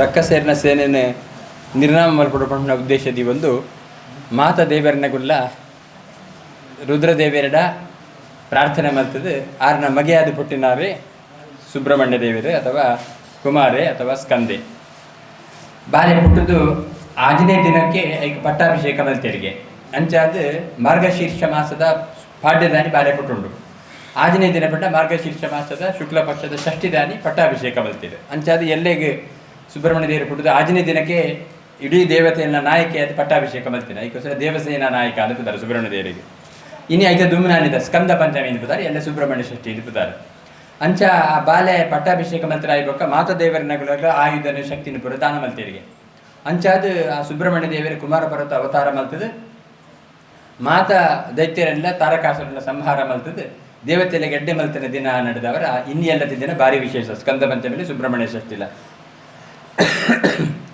ರಕ್ಕಸೇರಿನ ಸೇನೆಯನ್ನು ನಿರ್ನಾಮ ಮಲ್ಪಡುಪಣ್ಣ ಉದ್ದೇಶದಿ ಒಂದು ಮಾತ ದೇವರನಗುಲ್ಲ ರುದ್ರದೇವೆರಡ ಪ್ರಾರ್ಥನೆ ಮಾಡ್ತದೆ. ಆರ್ನ ಮಗೆಯಾದ ಪುಟ್ಟಿನಾರೇ ಸುಬ್ರಹ್ಮಣ್ಯ ದೇವರೇ ಅಥವಾ ಕುಮಾರೆ ಅಥವಾ ಸ್ಕಂದೆ. ಬಾಲೆ ಪುಟ್ಟದು ಆಜನೇ ದಿನಕ್ಕೆ ಐಕ್ ಪಟ್ಟಾಭಿಷೇಕ ಮಲ್ತೆರಿಗೆ ಅಂಚಾದ ಮಾರ್ಗಶೀರ್ಷ ಮಾಸದ ಪಾಡ್ಯದಾನಿ ಬಾಲೆ ಪುಟ್ಟುಂಡು ಆಜನೇ ದಿನ ಪಟ್ಟ ಮಾರ್ಗಶೀರ್ಷ ಮಾಸದ ಶುಕ್ಲ ಪಕ್ಷದ ಷಷ್ಠಿದಾನಿ ಪಟ್ಟಾಭಿಷೇಕ ಮಲ್ತಿದೆ ಅಂಚಾದ ಎಲ್ಲೆಗೆ ಸುಬ್ರಹ್ಮಣ್ಯ ದೇವರು ಪುಟ್ಟದು ಆಜನೇ ದಿನಕ್ಕೆ ಇಡೀ ದೇವತೆಯನ್ನ ನಾಯಕಿಯಾದ ಪಟ್ಟಾಭಿಷೇಕ ಮಲ್ತಿನ ಅದಕ್ಕೋಸ್ಕರ ದೇವಸೇನ ನಾಯಕ ಅಂತ ಪುತ್ತಾರೆ ಸುಬ್ರಹ್ಮಣ್ಯ ದೇವರಿಗೆ. ಇನ್ನು ಐತೆ ದುಮ್ನಾನಿದ ಸ್ಕಂದ ಪಂಚಮಿ ಅಂತ ಪುತ್ತಾರೆ ಎಲ್ಲ ಸುಬ್ರಹ್ಮಣ್ಯ ಷಷ್ಠಿ ಅಂತ ಪುತ್ತಾರೆ ಅಂಚ ಆ ಬಾಲೆ ಪಟ್ಟಾಭಿಷೇಕ ಮಂತ್ರ ಆಯ್ಬೇಕ ಮಾತ ದೇವರನ್ನ ಆಯುಧನ ಶಕ್ತಿನ ಪುರ ದಾನ ಮಲ್ತೇರಿಗೆ ಅಂಚಾದ ಆ ಸುಬ್ರಹ್ಮಣ್ಯ ದೇವರ ಕುಮಾರ ಪರ್ವತ ಅವತಾರ ಮಲ್ತದ ಮಾತ ದೈತ್ಯರೆಲ್ಲ ತಾರಕಾಸುರನ್ನ ಸಂಹಾರ ಮಲ್ತದ ದೇವತೆಯಲ್ಲಿ ಗೆಡ್ಡೆ ಮಲ್ತನ ದಿನ ನಡೆದವರ ಇನ್ನೆಲ್ಲದ ದಿನ ಭಾರಿ ವಿಶೇಷ, ಸ್ಕಂದ ಪಂಚಮಿಯಲ್ಲಿ ಸುಬ್ರಹ್ಮಣ್ಯ ಷಷ್ಠಿಲ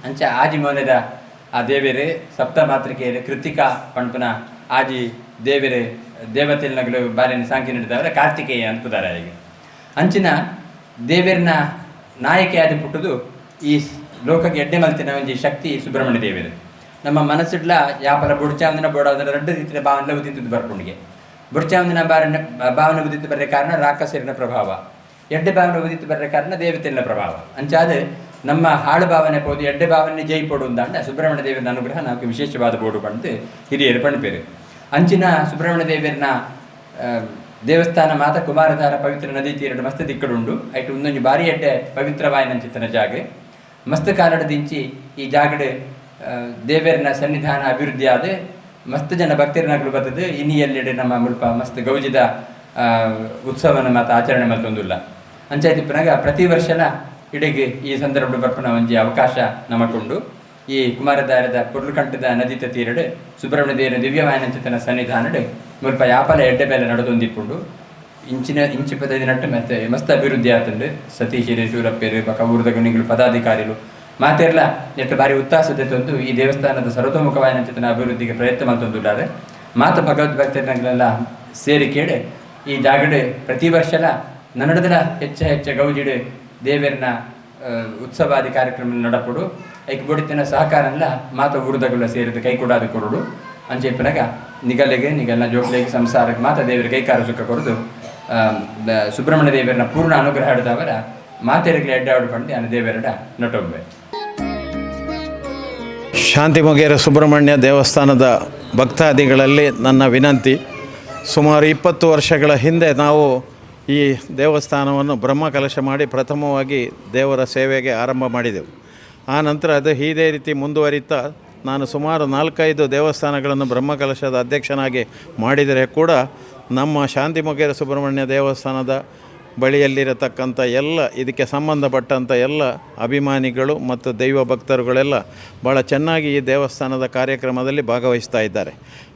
ಅಂಚ ಆಜಿ ಮೌನದ ಆ ದೇವೇರೆ ಸಪ್ತ ಮಾತೃಕೆಯರು ಕೃತಿಕಾ ಪಂಪನ ಆಜಿ ದೇವೇರು ದೇವತೆಲ್ನಗಳು ಬಾರಿನ ಸಾಂಕಿ ನಡೆದವರ ಕಾರ್ತಿಕೇಯ ಅನ್ಪುದಾರ ಈಗ. ಅಂಚಿನ ದೇವೇರಿನ ನಾಯಕಿಯಾದ ಪುಟ್ಟದು ಈ ಲೋಕಕ್ಕೆ ಎಡ್ಡೆ ಮಲ್ತಿನ ಒಂಜಿ ಶಕ್ತಿ ಸುಬ್ರಹ್ಮಣ್ಯ ದೇವರು. ನಮ್ಮ ಮನಸ್ಸಿಡ್ಲ ಯಾಪಲ ಬುಡ್ಚಾಂದಿನ ಬೋಡಾದ ರಡ್ಡ ರೀತಿಯ ಭಾವನೆ ಉದಿದ್ದು ಬರ್ಕೊಂಡಿಗೆ ಬುಡ್ಚಾಂದಿನ ಬಾರನ ಭಾವನೆ ಉದಿತ್ತು ಬರ ಕಾರಣ ರಾಕ್ಷಸರಿನ ಪ್ರಭಾವ. ಎಡ್ಡೆ ಭಾವನೆ ಉದಿತ್ತು ಬರ ಕಾರಣ ದೇವತೆಯ ಪ್ರಭಾವ. ಅಂಚಾದ ನಮ್ಮ ಹಾಳು ಭಾವನೆ ಪೋದು, ಎಡ್ಡೆ ಭಾವನೆ ಜೈ ಪೋಡು ಅಂದಾಂಡ ಸುಬ್ರಹ್ಮಣ್ಯ ದೇವರ ಅನುಗ್ರಹ ನಾವು ವಿಶೇಷವಾದ ಬೋಡು ಪಂದು ಹಿರಿಯರು ಪಣಪೇರು. ಅಂಚಿನ ಸುಬ್ರಹ್ಮಣ್ಯ ದೇವರನ ದೇವಸ್ಥಾನ ಮಾತ ಕುಮಾರಧಾರ ಪವಿತ್ರ ನದಿ ತೀರಡು ಮಸ್ತ್ ದಿಕ್ಕಡುಂಡು ಐಟು ಒಂದೊಂದು ಬಾರಿ ಎಡ್ಡೆ ಪವಿತ್ರವಾಯಿನಂಚಿತ್ತನ ಜಾಗ. ಮಸ್ತ್ ಕಾಲಡ ದಿಂಚಿ ಈ ಜಾಗಡೆ ದೇವರನ ಸನ್ನಿಧಾನ ಅಭಿವೃದ್ಧಿ ಆದ ಮಸ್ತ್ ಜನ ಭಕ್ತರನಗಳು ಬರ್ತದೆ ಇನಿ ಎಲ್ಲೆಡೆ ನಮ್ಮ ಮುಲ್ಪ ಮಸ್ತ್ ಗೌಜಿದ ಉತ್ಸವನ ಮಾತ ಆಚರಣೆ ಮತ್ತೊಂದಿಲ್ಲ ಪುನಗ ಪ್ರತಿ ವರ್ಷಲ ಇಡೆಗೆ ಈ ಸಂದರ್ಭ ಬರ್ಪಣ ಒಂಜಿ ಅವಕಾಶ ನಮಕೊಂಡು. ಈ ಕುಮಾರಧಾರದ ಪುರ್ಲುಕಂಠದ ನದಿ ತೀರಡು ಸುಬ್ರಹ್ಮಣ್ಯ ದೇವರ ದಿವ್ಯವಾಯನಂಚಿತನ ಸನ್ನಿಧಾನಡೆ ಮುಲ್ಪ ಯಾಪಲ ಎಡ್ಡೆ ಮೇಲೆ ನಡೆದೊಂದಿಪ್ಪುಂಡು. ಇಂಚಿನ ಇಂಚಿ ಪದದಿ ನಟ್ಟು ಮತ್ತೆ ಮಸ್ತ ಅಭಿವೃದ್ಧಿ ಆತಂಡು. ಸತೀಶ್ ಶೂರಪ್ಪೇರು ಬಕ ಊರದ ಗುಣಿಗಳು ಪದಾಧಿಕಾರಿಗಳು. ಮಾತೆರ್ಲ ಎಷ್ಟು ಬಾರಿ ಉತ್ತಾಸತೆ ತಂದು ಈ ದೇವಸ್ಥಾನದ ಸರ್ವತೋಮುಖವಾಯನಂಚಿತನ ಅಭಿವೃದ್ಧಿಗೆ ಪ್ರಯತ್ನ ಮಲ್ತೊಂದುಲ್ಲಾರೆ ಮಾತ ಭಗವದ್ಭಕ್ತರನ್ನೆಲ್ಲ ಸೇರಿ ಕೇಳಿ ಈ ಜಾಗಡೆ ಪ್ರತಿ ವರ್ಷಲ ನನ್ನಡದಲ ಹೆಚ್ಚ ಹೆಚ್ಚ ಗೌಜಿಡು ದೇವರನ ಉತ್ಸವಾದಿ ಕಾರ್ಯಕ್ರಮ ನಡಪಡು. ಐಕ್ ಬೊಡಿತಿನ ಸಹಕಾರಲ್ಲ ಮಾತ ಊರ್ದಗುಲ್ಲ ಸೇರಿದ ಕೈ ಕೊಡಾದು ಕೊಡುಡು. ಅಂಚೆಪ್ಪನಾಗ ನಿಗಲೆಗೆ, ನಿಗಲ್ನ ಜೋಕ್ಲೆಗೆ, ಸಂಸಾರಕ್ಕೆ ಮಾತ ದೇವರ ಕೈಕಾರ ಸುಖ ಕೊರದು ಸುಬ್ರಹ್ಮಣ್ಯ ದೇವರನ್ನ ಪೂರ್ಣ ಅನುಗ್ರಹ ಹಿಡಿದವರ ಮಾತೆರಿಗೆ ಅಡ್ಡಾಡು ಪಂಡಿ ಅನ್ನ ದೇವರಡ ನಟೊಬ್ಬೆ. ಶಾಂತಿಮೊಗೇರ ಸುಬ್ರಹ್ಮಣ್ಯ ದೇವಸ್ಥಾನದ ಭಕ್ತಾದಿಗಳಲ್ಲಿ ನನ್ನ ವಿನಂತಿ, ಸುಮಾರು ಇಪ್ಪತ್ತು ವರ್ಷಗಳ ಹಿಂದೆ ನಾವು ಈ ದೇವಸ್ಥಾನವನ್ನು ಬ್ರಹ್ಮ ಕಲಶ ಮಾಡಿ ಪ್ರಥಮವಾಗಿ ದೇವರ ಸೇವೆಗೆ ಆರಂಭ ಮಾಡಿದೆವು. ಆ ನಂತರ ಅದು ಇದೇ ರೀತಿ ಮುಂದುವರಿತಾ ನಾನು ಸುಮಾರು ನಾಲ್ಕೈದು ದೇವಸ್ಥಾನಗಳನ್ನು ಬ್ರಹ್ಮಕಲಶದ ಅಧ್ಯಕ್ಷನಾಗಿ ಮಾಡಿದರೆ ಕೂಡ ನಮ್ಮ ಶಾಂತಿಮೊಗೇರ ಸುಬ್ರಹ್ಮಣ್ಯ ದೇವಸ್ಥಾನದ ಬಳಿಯಲ್ಲಿರತಕ್ಕಂಥ ಎಲ್ಲ, ಇದಕ್ಕೆ ಸಂಬಂಧಪಟ್ಟಂಥ ಎಲ್ಲ ಅಭಿಮಾನಿಗಳು ಮತ್ತು ದೈವ ಭಕ್ತರುಗಳೆಲ್ಲ ಭಾಳ ಚೆನ್ನಾಗಿ ಈ ದೇವಸ್ಥಾನದ ಕಾರ್ಯಕ್ರಮದಲ್ಲಿ ಭಾಗವಹಿಸ್ತಾ ಇದ್ದಾರೆ.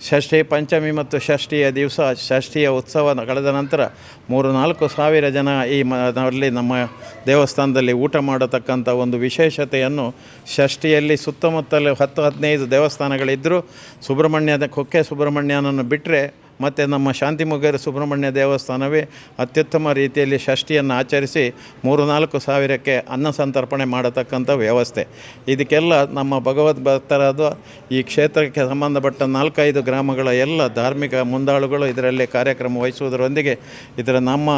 ಷಷ್ಠಿ ಪಂಚಮಿ ಮತ್ತು ಷಷ್ಠಿಯ ದಿವಸ, ಷಷ್ಠಿಯ ಉತ್ಸವ ಕಳೆದ ನಂತರ ಮೂರು ನಾಲ್ಕು ಸಾವಿರ ಜನ ಈ ಮಲ್ಲಿ ನಮ್ಮ ದೇವಸ್ಥಾನದಲ್ಲಿ ಊಟ ಮಾಡತಕ್ಕಂಥ ಒಂದು ವಿಶೇಷತೆಯನ್ನು ಷಷ್ಠಿಯಲ್ಲಿ ಸುತ್ತಮುತ್ತಲು ಹತ್ತು ಹದಿನೈದು ದೇವಸ್ಥಾನಗಳಿದ್ದರೂ ಸುಬ್ರಹ್ಮಣ್ಯದ, ಕೊಕ್ಕೆ ಸುಬ್ರಹ್ಮಣ್ಯನನ್ನು ಬಿಟ್ಟರೆ ಮತ್ತು ನಮ್ಮ ಶಾಂತಿಮೊಗೇರು ಸುಬ್ರಹ್ಮಣ್ಯ ದೇವಸ್ಥಾನವೇ ಅತ್ಯುತ್ತಮ ರೀತಿಯಲ್ಲಿ ಷಷ್ಠಿಯನ್ನು ಆಚರಿಸಿ ಮೂರು ನಾಲ್ಕು ಸಾವಿರಕ್ಕೆ ಅನ್ನ ಸಂತರ್ಪಣೆ ಮಾಡತಕ್ಕಂಥ ವ್ಯವಸ್ಥೆ. ಇದಕ್ಕೆಲ್ಲ ನಮ್ಮ ಭಗವದ್ ಭಕ್ತರಾದ ಈ ಕ್ಷೇತ್ರಕ್ಕೆ ಸಂಬಂಧಪಟ್ಟ ನಾಲ್ಕೈದು ಗ್ರಾಮಗಳ ಎಲ್ಲ ಧಾರ್ಮಿಕ ಮುಂದಾಳುಗಳು ಇದರಲ್ಲಿ ಕಾರ್ಯಕ್ರಮ ವಹಿಸುವುದರೊಂದಿಗೆ ಇದರ ನಮ್ಮ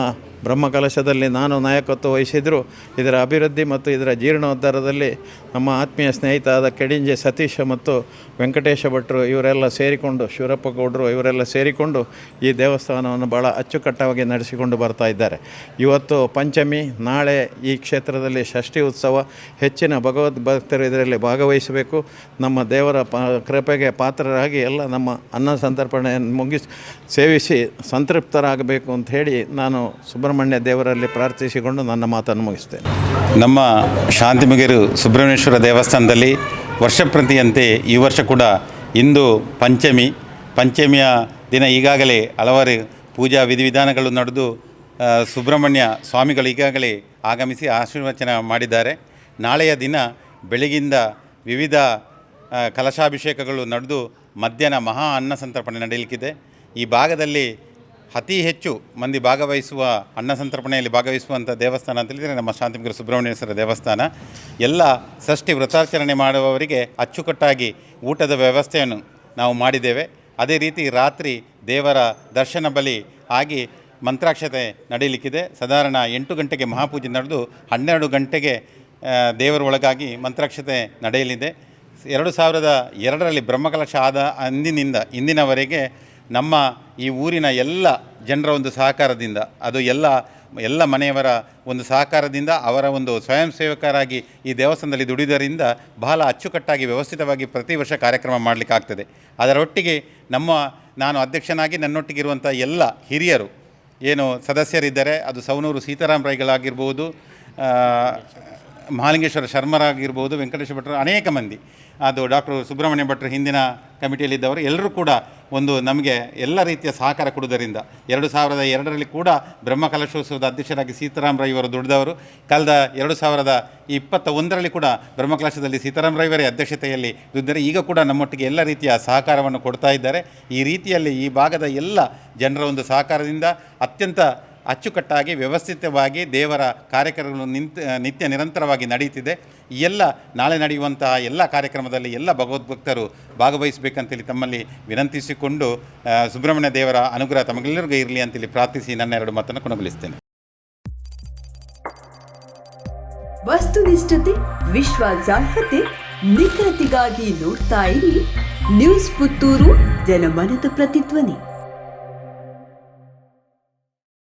ಬ್ರಹ್ಮಕಲಶದಲ್ಲಿ ನಾನು ನಾಯಕತ್ವ ವಹಿಸಿದರೂ. ಇದರ ಅಭಿವೃದ್ಧಿ ಮತ್ತು ಇದರ ಜೀರ್ಣೋದ್ಧಾರದಲ್ಲಿ ನಮ್ಮ ಆತ್ಮೀಯ ಸ್ನೇಹಿತರಾದ ಕೆಡಿಂಜೆ ಸತೀಶ ಮತ್ತು ವೆಂಕಟೇಶ ಭಟ್ರು ಇವರೆಲ್ಲ ಸೇರಿಕೊಂಡು ಶಿವರಪ್ಪ ಗೌಡರು ಇವರೆಲ್ಲ ಸೇರಿಕೊಂಡು ಈ ದೇವಸ್ಥಾನವನ್ನು ಭಾಳ ಅಚ್ಚುಕಟ್ಟಾಗಿ ನಡೆಸಿಕೊಂಡು ಬರ್ತಾ ಇದ್ದಾರೆ. ಇವತ್ತು ಪಂಚಮಿ, ನಾಳೆ ಈ ಕ್ಷೇತ್ರದಲ್ಲಿ ಷಷ್ಠಿ ಉತ್ಸವ, ಹೆಚ್ಚಿನ ಭಗವದ್ ಭಕ್ತರು ಇದರಲ್ಲಿ ಭಾಗವಹಿಸಬೇಕು. ನಮ್ಮ ದೇವರ ಪ, ಕೃಪೆಗೆ ಪಾತ್ರರಾಗಿ ಎಲ್ಲ ನಮ್ಮ ಅನ್ನ ಸಂತರ್ಪಣೆಯನ್ನು ಮುಗಿಸಿ, ಸೇವಿಸಿ ಸಂತೃಪ್ತರಾಗಬೇಕು ಅಂತ ಹೇಳಿ ನಾನು ಸುಬ್ರಹ್ಮಣ್ಯ ದೇವರಲ್ಲಿ ಪ್ರಾರ್ಥಿಸಿಕೊಂಡು ನನ್ನ ಮಾತನ್ನು ಮುಗಿಸ್ತೇನೆ. ನಮ್ಮ ಶಾಂತಿಮುಗೇರು ಸುಬ್ರಹ್ಮಣ್ಯೇಶ್ವರ ದೇವಸ್ಥಾನದಲ್ಲಿ ವರ್ಷಪ್ರತಿಯಂತೆ ಈ ವರ್ಷ ಕೂಡ ಇಂದು ಪಂಚಮಿ. ಪಂಚಮಿಯ ದಿನ ಈಗಾಗಲೇ ಹಲವಾರು ಪೂಜಾ ವಿಧಿವಿಧಾನಗಳು ನಡೆದು ಸುಬ್ರಹ್ಮಣ್ಯ ಸ್ವಾಮಿಗಳು ಈಗಾಗಲೇ ಆಗಮಿಸಿ ಆಶೀರ್ವಚನ ಮಾಡಿದ್ದಾರೆ. ನಾಳೆಯ ದಿನ ಬೆಳಗಿಂದ ವಿವಿಧ ಕಲಶಾಭಿಷೇಕಗಳು ನಡೆದು ಮಧ್ಯಾಹ್ನ ಮಹಾ ಅನ್ನ ಸಂತರ್ಪಣೆ ನಡೆಯಲಿಕ್ಕಿದೆ. ಈ ಭಾಗದಲ್ಲಿ ಅತಿ ಹೆಚ್ಚು ಮಂದಿ ಭಾಗವಹಿಸುವ, ಅನ್ನ ಸಂತರ್ಪಣೆಯಲ್ಲಿ ಭಾಗವಹಿಸುವಂಥ ದೇವಸ್ಥಾನ ಅಂತ ಹೇಳಿದರೆ ನಮ್ಮ ಶಾಂತಿಮಗರ ಸುಬ್ರಹ್ಮಣ್ಯೇಶ್ವರ ದೇವಸ್ಥಾನ. ಎಲ್ಲ ಷಷ್ಠಿ ವ್ರತಾಚರಣೆ ಮಾಡುವವರಿಗೆ ಅಚ್ಚುಕಟ್ಟಾಗಿ ಊಟದ ವ್ಯವಸ್ಥೆಯನ್ನು ನಾವು ಮಾಡಿದ್ದೇವೆ. ಅದೇ ರೀತಿ ರಾತ್ರಿ ದೇವರ ದರ್ಶನ ಬಲಿ ಆಗಿ ಮಂತ್ರಾಕ್ಷತೆ ನಡೆಯಲಿಕ್ಕಿದೆ ಸಾಧಾರಣ ಎಂಟು ಗಂಟೆಗೆ ಮಹಾಪೂಜೆ ನಡೆದು ಹನ್ನೆರಡು ಗಂಟೆಗೆ ದೇವರ ಒಳಗಾಗಿ ಮಂತ್ರಾಕ್ಷತೆ ನಡೆಯಲಿದೆ. ಎರಡು ಸಾವಿರದ ಎರಡರಲ್ಲಿ ಬ್ರಹ್ಮಕಲಶ ಆದ ಅಂದಿನಿಂದ, ಇಂದಿನವರೆಗೆ ನಮ್ಮ ಈ ಊರಿನ ಎಲ್ಲ ಜನರ ಒಂದು ಸಹಕಾರದಿಂದ, ಅದು ಎಲ್ಲ ಎಲ್ಲ ಮನೆಯವರ ಒಂದು ಸಹಕಾರದಿಂದ ಅವರ ಒಂದು ಸ್ವಯಂ ಸೇವಕರಾಗಿ ಈ ದೇವಸ್ಥಾನದಲ್ಲಿ ದುಡಿದರಿಂದ ಬಹಳ ಅಚ್ಚುಕಟ್ಟಾಗಿ ವ್ಯವಸ್ಥಿತವಾಗಿ ಪ್ರತಿ ವರ್ಷ ಕಾರ್ಯಕ್ರಮ ಮಾಡಲಿಕ್ಕಾಗ್ತದೆ ಅದರೊಟ್ಟಿಗೆ ನಮ್ಮ ನಾನು ಅಧ್ಯಕ್ಷನಾಗಿ ನನ್ನೊಟ್ಟಿಗಿರುವಂಥ ಎಲ್ಲ ಹಿರಿಯರು, ಏನು ಸದಸ್ಯರಿದ್ದಾರೆ, ಅದು ಸವನೂರು ಸೀತಾರಾಮ್ ರೈಗಳಾಗಿರ್ಬೋದು ಮಹಾಲಿಂಗೇಶ್ವರ ಶರ್ಮರಾಗಿರ್ಬೋದು ವೆಂಕಟೇಶ್ವರ ಭಟ್ರು ಅನೇಕ ಮಂದಿ. ಅದು ಡಾಕ್ಟರ್ ಸುಬ್ರಹ್ಮಣ್ಯ ಭಟ್ರು ಹಿಂದಿನ ಕಮಿಟಿಯಲ್ಲಿದ್ದವರು, ಎಲ್ಲರೂ ಕೂಡ ಒಂದು ನಮಗೆ ಎಲ್ಲ ರೀತಿಯ ಸಹಕಾರ ಕೊಡುವುದರಿಂದ, ಎರಡು ಸಾವಿರದ ಎರಡರಲ್ಲಿ ಕೂಡ ಬ್ರಹ್ಮಕಲಶೋತ್ಸವದ ಅಧ್ಯಕ್ಷರಾಗಿ ಸೀತಾರಾಮ್ ರೈ ಅವರು ದುಡಿದವರು, ಕಳೆದ ಎರಡು ಸಾವಿರದ ಇಪ್ಪತ್ತ ಒಂದರಲ್ಲಿ ಕೂಡ ಬ್ರಹ್ಮಕಲಶದಲ್ಲಿ ಸೀತಾರಾಮ್ ರೈವರೇ ಅಧ್ಯಕ್ಷತೆಯಲ್ಲಿ ದುಡಿದರೆ, ಈಗ ಕೂಡ ನಮ್ಮೊಟ್ಟಿಗೆ ಎಲ್ಲ ರೀತಿಯ ಸಹಕಾರವನ್ನು ಕೊಡ್ತಾ ಇದ್ದಾರೆ. ಈ ರೀತಿಯಲ್ಲಿ ಈ ಭಾಗದ ಎಲ್ಲ ಜನರ ಒಂದು ಸಹಕಾರದಿಂದ ಅತ್ಯಂತ ಅಚ್ಚುಕಟ್ಟಾಗಿ ವ್ಯವಸ್ಥಿತವಾಗಿ ದೇವರ ಕಾರ್ಯಕ್ರಮಗಳು ನಿಂತ ನಿತ್ಯ ನಿರಂತರವಾಗಿ ನಡೆಯುತ್ತಿದೆ. ಎಲ್ಲ ನಾಳೆ ನಡೆಯುವಂತಹ ಎಲ್ಲ ಕಾರ್ಯಕ್ರಮದಲ್ಲಿ ಎಲ್ಲ ಭಗವದ್ಭಕ್ತರು ಭಾಗವಹಿಸಬೇಕಂತೇಳಿ ತಮ್ಮಲ್ಲಿ ವಿನಂತಿಸಿಕೊಂಡು ಸುಬ್ರಹ್ಮಣ್ಯ ದೇವರ ಅನುಗ್ರಹ ತಮಗೆಲ್ಲರಿಗೂ ಇರಲಿ ಅಂತೇಳಿ ಪ್ರಾರ್ಥಿಸಿ ನನ್ನ ಎರಡು ಮಾತನ್ನು ಕೊನೆಗೊಳಿಸ್ತೇನೆ. ವಸ್ತುನಿಷ್ಠತೆ ವಿಶ್ವಾಸಾರ್ಹತೆ ನಿಖರತೆಗಾಗಿ ನೋಡ್ತಾ ಇರಿ. ನ್ಯೂಸ್ ಪುತ್ತೂರು, ಜನಮನದ ಪ್ರತಿಧ್ವನಿ.